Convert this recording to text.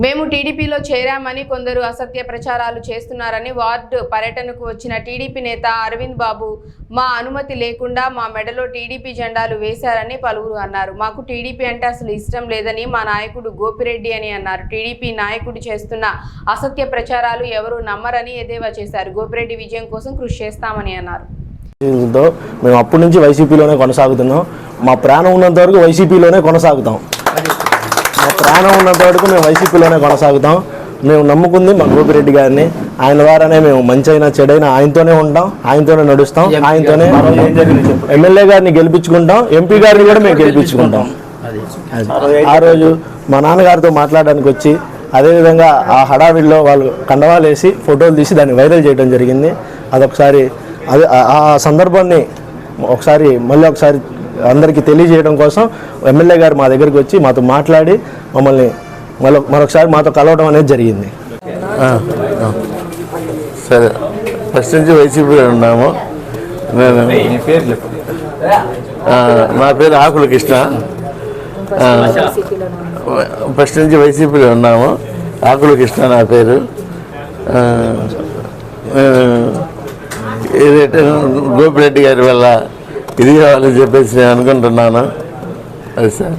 మేము టీడీపీలో చేరామని కొందరు అసత్య ప్రచారాలు చేస్తున్నారని వార్డు పర్యటనకు వచ్చిన టీడీపీ నేత అరవింద్ బాబు మా అనుమతి లేకుండా మా మెడలో టీడీపీ జెండాలు వేశారని పలువురు అన్నారు. మాకు టీడీపీ అంటే అసలు ఇష్టం లేదని మా నాయకుడు గోపిరెడ్డి అని అన్నారు. టీడీపీ నాయకుడు చేస్తున్న అసత్య ప్రచారాలు ఎవరు నమ్మరని ఎదేవా చేశారు. గోపిరెడ్డి విజయం కోసం కృషి చేస్తామని అన్నారు. మేము అప్పటి నుంచి వైసీపీలోనే కొనసాగుతున్నాం. మా ప్రాణం ఉన్నంత వరకు వైసీపీలోనే కొనసాగుతాం. మా ప్రాణం ఉన్నంత వరకు మేము వైసీపీలోనే కొనసాగుతాం. మేము నమ్ముకుంది మా గోపిరెడ్డి గారిని. ఆయన ద్వారానే మేము మంచి అయినా చెడైనా ఆయనతోనే ఉంటాం ఆయనతోనే నడుస్తాం ఆయనతోనే ఎమ్మెల్యే గారిని గెలిపించుకుంటాం ఎంపీ గారిని కూడా మేము గెలిపించుకుంటాం. ఆ రోజు మా నాన్నగారితో మాట్లాడడానికి వచ్చి అదేవిధంగా ఆ హడావిడిలో వాళ్ళు కండవాలు వేసి ఫోటోలు తీసి దాన్ని వైరల్ చేయడం జరిగింది. అదొకసారి అది ఆ సందర్భాన్ని ఒకసారి మళ్ళీ ఒకసారి అందరికీ తెలియజేయడం కోసం ఎమ్మెల్యే గారు మా దగ్గరికి వచ్చి మాతో మాట్లాడి మమ్మల్ని మళ్ళీ మరొకసారి మాతో కలవడం అనేది జరిగింది. సరే. ఫస్ట్ నుంచి వైసీపీలో ఉన్నాము. నేను నా పేరు ఆకుల కృష్ణ. ఫస్ట్ నుంచి వైసీపీలో ఉన్నాము. ఆకుల కృష్ణ నా పేరు. ఏదైతే గోపిరెడ్డి గారి వల్ల ఇది కావాలని చెప్పేసి నేను అనుకుంటున్నాను. అది సార్.